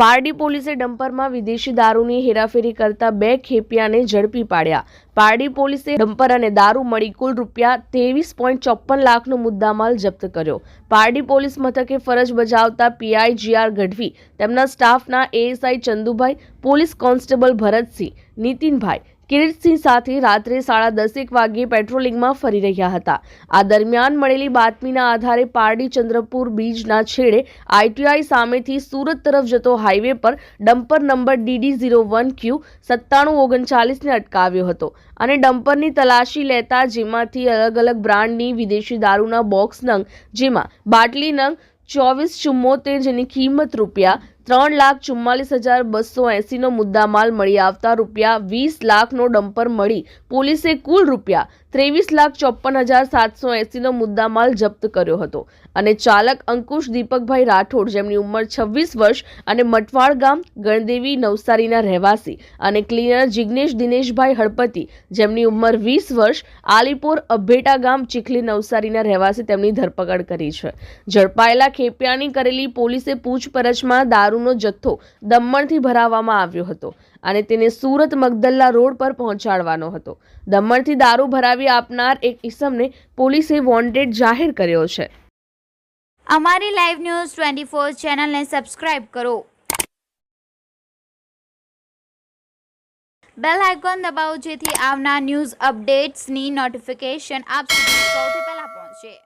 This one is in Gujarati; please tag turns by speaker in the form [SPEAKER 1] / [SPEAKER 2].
[SPEAKER 1] પારડી પોલીસે ડમ્પરમાં વિદેશી દારૂની હેરાફેરી કરતા બે ખેપિયાને ઝડપી પાડ્યા. પારડી પોલીસે ડમ્પર અને દારૂ મળી કુલ રૂપિયા ત્રેવીસ પોઈન્ટ ચોપન લાખનો મુદ્દામાલ જપ્ત કર્યો. પારડી પોલીસ મથકે ફરજ બજાવતા પીઆઈ જીઆર ગઢવી, તેમના સ્ટાફના ASI Chandubhai, police constable Bharatsinh, Nitinbhai Kiritsinh સાથે રાત્રે સાડા દસેક વાગ્યે પેટ્રોલિંગમાં ફરી રહ્યા હતા. આ દરમિયાન મળેલી બાતમીના આધારે પારડી ચંદ્રપુર બીચના છેડે આઈટીઆઈ સામેથી સુરત તરફ જતો હાઈવે પર dumper number DD zero one Q સત્તાણું ઓગણચાલીસને અટકાવ્યો હતો અને ડમ્પરની તલાશી લેતા જેમાંથી અલગ અલગ બ્રાન્ડની વિદેશી દારૂના બોક્સ નંગ, જેમાં બાટલી નંગ ચોવીસ ચુમ્મોતેર જેની કિંમત રૂપિયા ત્રણ લાખ ચુમ્માલીસ હજાર બસો એંસીનો મુદ્દામાલ મળી આવતા રૂપિયા વીસ લાખનો ડમ્પર મળી પોલીસે કુલ રૂપિયા ત્રેવીસ લાખ ચોપન હજાર સાતસો એંસીનો મુદ્દામાલ જપ્ત કર્યો હતો. અને ચાલક અંકુશ દીપકભાઈ રાઠોડ જેમની ઉંમર છવ્વીસ વર્ષ અને મટવાડ ગામ ગણદેવી નવસારીના રહેવાસી અને ક્લીનર જિગ્નેશ દિનેશભાઈ હળપતિ જેમની ઉંમર વીસ વર્ષ આલીપોર અભેટા ગામ ચીખલી નવસારીના રહેવાસી તેમની ધરપકડ કરી છે. ઝડપાયેલા ખેપિયાની કરેલી પોલીસે પૂછપરછમાં દારૂનો જથ્થો દમણથી ભરાવવામાં આવ્યો હતો અને તેને સુરત મગદલ્લા રોડ પર પહોંચાડવાનો હતો. દમણથી દારૂ ભરાવી આપનાર એક ઈસમને પોલીસે વોન્ટેડ જાહેર કર્યો છે.
[SPEAKER 2] અમારી લાઈવ ન્યૂઝ ટ્વેન્ટી ફોર ચેનલને સબસ્ક્રાઇબ કરો. બેલ આઇકોન દબાવો જેથી આવનાર ન્યૂઝ અપડેટ્સની નોટિફિકેશન આપ સુધી સૌથી પહેલાં પહોંચે.